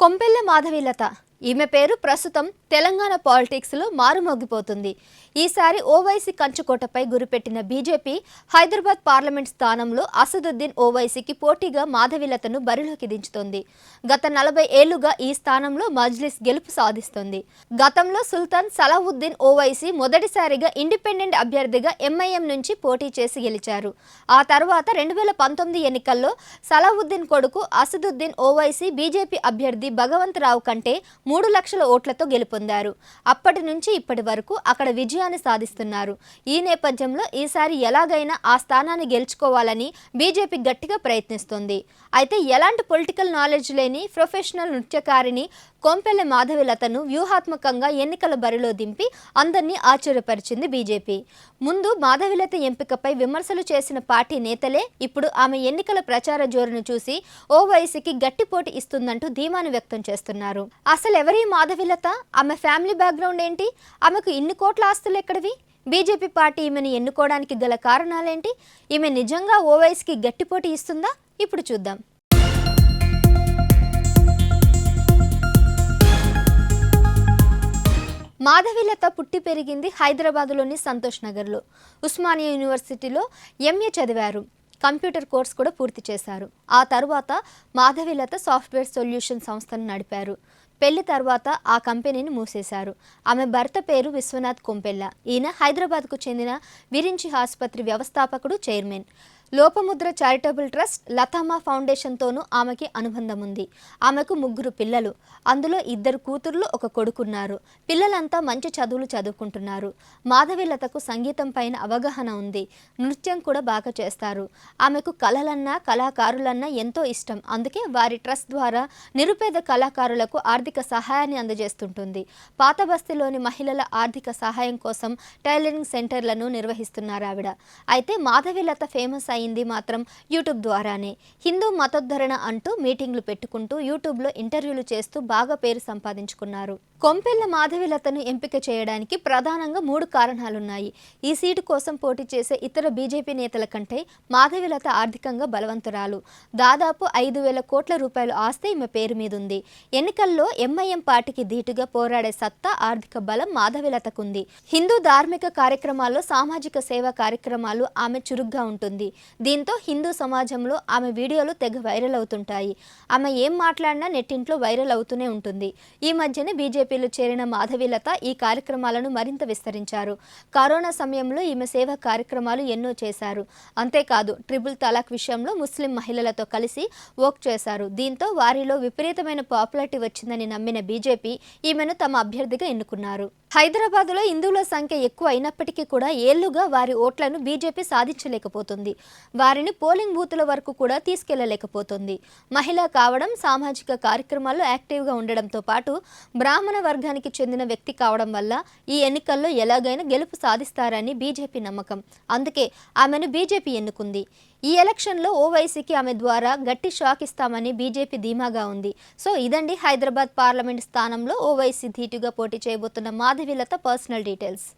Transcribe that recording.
కొంపెల్ల మాధవీలత ఈమె పేరు ప్రస్తుతం తెలంగాణ పాలిటిక్స్లో మారుమోగిపోతుంది. ఈసారి ఓవైసీ కంచుకోటపై గురిపెట్టిన బీజేపీ హైదరాబాద్ పార్లమెంట్ స్థానంలో అసదుద్దీన్ ఓవైసీకి పోటీగా మాధవిలతను బరిలోకి దించుతోంది. గత నలభై ఏళ్ళుగా ఈ స్థానంలో మజ్లిస్ గెలుపు సాధిస్తోంది. గతంలో సుల్తాన్ సలావుద్దీన్ ఓవైసీ మొదటిసారిగా ఇండిపెండెంట్ అభ్యర్థిగా ఎంఐఎం నుంచి పోటీ చేసి గెలిచారు. ఆ తర్వాత రెండు వేల పంతొమ్మిది ఎన్నికల్లో సలావుద్దీన్ కొడుకు అసదుద్దీన్ ఓవైసీ బీజేపీ అభ్యర్థి భగవంతరావు కంటే మూడు లక్షల ఓట్లతో గెలుపొందారు. అప్పటి నుంచి ఇప్పటి వరకు అక్కడ విజయాన్ని సాధిస్తున్నారు. ఈ నేపథ్యంలో ఈసారి ఎలాగైనా ఆ స్థానాన్ని గెలుచుకోవాలని బీజేపీ గట్టిగా ప్రయత్నిస్తోంది. అయితే ఎలాంటి పొలిటికల్ నాలెడ్జ్ లేని ప్రొఫెషనల్ నృత్యకారిని కొంపెల్లె మాధవిలతను వ్యూహాత్మకంగా ఎన్నికల బరిలో దింపి అందరినీ ఆశ్చర్యపరిచింది బీజేపీ. ముందు మాధవిలత ఎంపికపై విమర్శలు చేసిన పార్టీ నేతలే ఇప్పుడు ఆమె ఎన్నికల ప్రచార జోరును చూసి ఓవైసీకి గట్టి పోటీ ఇస్తుందంటూ ధీమాను వ్యక్తం చేస్తున్నారు. అసలు ఎవరి మాధవిలత? ఆమె ఫ్యామిలీ బ్యాక్గ్రౌండ్ ఏంటి? ఆమెకు ఇన్ని కోట్ల ఆస్తులు ఎక్కడివి బీజేపీ పార్టీ ఈమెను ఎన్నుకోవడానికి గల కారణాలేంటి? ఈమె నిజంగా ఓవైసీకి గట్టిపోటీ ఇస్తుందా? ఇప్పుడు చూద్దాం. మాధవిలత పుట్టి పెరిగింది హైదరాబాదులోని సంతోష్ నగర్లో. ఉస్మానియా యూనివర్సిటీలో ఎంఏ చదివారు. కంప్యూటర్ కోర్స్ కూడా పూర్తి చేశారు. ఆ తర్వాత మాధవిలత సాఫ్ట్వేర్ సొల్యూషన్ సంస్థను నడిపారు. పెళ్ళి తర్వాత ఆ కంపెనీని మూసేశారు. ఆమె భర్త పేరు విశ్వనాథ్ కొంపెల్ల. ఈయన హైదరాబాద్కు చెందిన విరించి ఆసుపత్రి వ్యవస్థాపకుడు చైర్మన్. లోపముద్ర చారిటబుల్ ట్రస్ట్ లతామా ఫౌండేషన్తోనూ ఆమెకి అనుబంధం ఉంది ఆమెకు ముగ్గురు పిల్లలు. అందులో ఇద్దరు కూతుర్లు ఒక కొడుకున్నారు. పిల్లలంతా మంచి చదువులు చదువుకుంటున్నారు. మాధవిలతకు సంగీతం పైన అవగాహన ఉంది. నృత్యం కూడా బాగా చేస్తారు. ఆమెకు కళలన్నా కళాకారులన్నా ఎంతో ఇష్టం. అందుకే వారి ట్రస్ట్ ద్వారా నిరుపేద కళాకారులకు ఆర్థిక సహాయాన్ని అందజేస్తుంటుంది. పాత బస్తీలోని మహిళల ఆర్థిక సహాయం కోసం టైలరింగ్ సెంటర్లను నిర్వహిస్తున్నారు ఆవిడ. అయితే మాధవి లత ఫేమస్ అయింది మాత్రం యూట్యూబ్ ద్వారానే. హిందూ మతోద్ధరణ అంటూ మీటింగ్లు పెట్టుకుంటూ యూట్యూబ్లో ఇంటర్వ్యూలు చేస్తూ బాగా పేరు సంపాదించుకున్నారు. కొంపెల్ల మాధవిలతను ఎంపిక చేయడానికి ప్రధానంగా మూడు కారణాలున్నాయి. ఈ సీటు కోసం పోటీ చేసే ఇతర బీజేపీ నేతల కంటే మాధవిలత ఆర్థికంగా బలవంతురాలు. దాదాపు ఐదు వేల కోట్ల రూపాయలు ఆస్తి ఈమె పేరు మీదుంది. ఎన్నికల్లో ఎంఐఎం పార్టీకి ధీటుగా పోరాడే సత్తా ఆర్థిక బలం మాధవిలతకుంది హిందూ ధార్మిక కార్యక్రమాల్లో సామాజిక సేవా కార్యక్రమాలు ఆమె చురుగ్గా ఉంటుంది. దీంతో హిందూ సమాజంలో ఆమె వీడియోలు తెగ వైరల్ అవుతుంటాయి. ఆమె ఏం మాట్లాడినా నెట్టింట్లో వైరల్ అవుతూనే ఉంటుంది. ఈ మధ్యనే బీజేపీలో చేరిన మాధవీలత ఈ కార్యక్రమాలను మరింత విస్తరించారు. కరోనా సమయంలో ఈమె సేవ కార్యక్రమాలు ఎన్నో చేశారు. అంతేకాదు ట్రిపుల్ తలాక్ విషయంలో ముస్లిం మహిళలతో కలిసి వర్క్ చేశారు. దీంతో వారిలో విపరీతమైన పాపులారిటీ వచ్చిందని నమ్మిన బీజేపీ ఈమెను తమ అభ్యర్థిగా ఎన్నుకున్నారు. హైదరాబాద్లో హిందువుల సంఖ్య ఎక్కువ అయినప్పటికీ కూడా ఏళ్ళుగా వారి ఓట్లను బీజేపీ సాధించలేకపోతుంది. వారిని పోలింగ్ బూతుల వరకు కూడా తీసుకెళ్ళలేకపోతుంది. మహిళ కావడం సామాజిక కార్యక్రమాల్లో యాక్టివ్గా ఉండడంతో పాటు బ్రాహ్మణ వర్గానికి చెందిన వ్యక్తి కావడం వల్ల ఈ ఎన్నికల్లో ఎలాగైనా గెలుపు సాధిస్తారని బీజేపీ నమ్మకం. అందుకే ఆమెను బీజేపీ ఎన్నుకుంది. ఈ ఎలక్షన్లో ఓవైసీకి ఆమె ద్వారా గట్టి షాక్ ఇస్తామని బీజేపీ ధీమాగా ఉంది. సో ఇదండి హైదరాబాద్ పార్లమెంట్ స్థానంలో ఓవైసీ ధీటుగా పోటీ చేయబోతున్న మాధవిలత పర్సనల్ డీటెయిల్స్.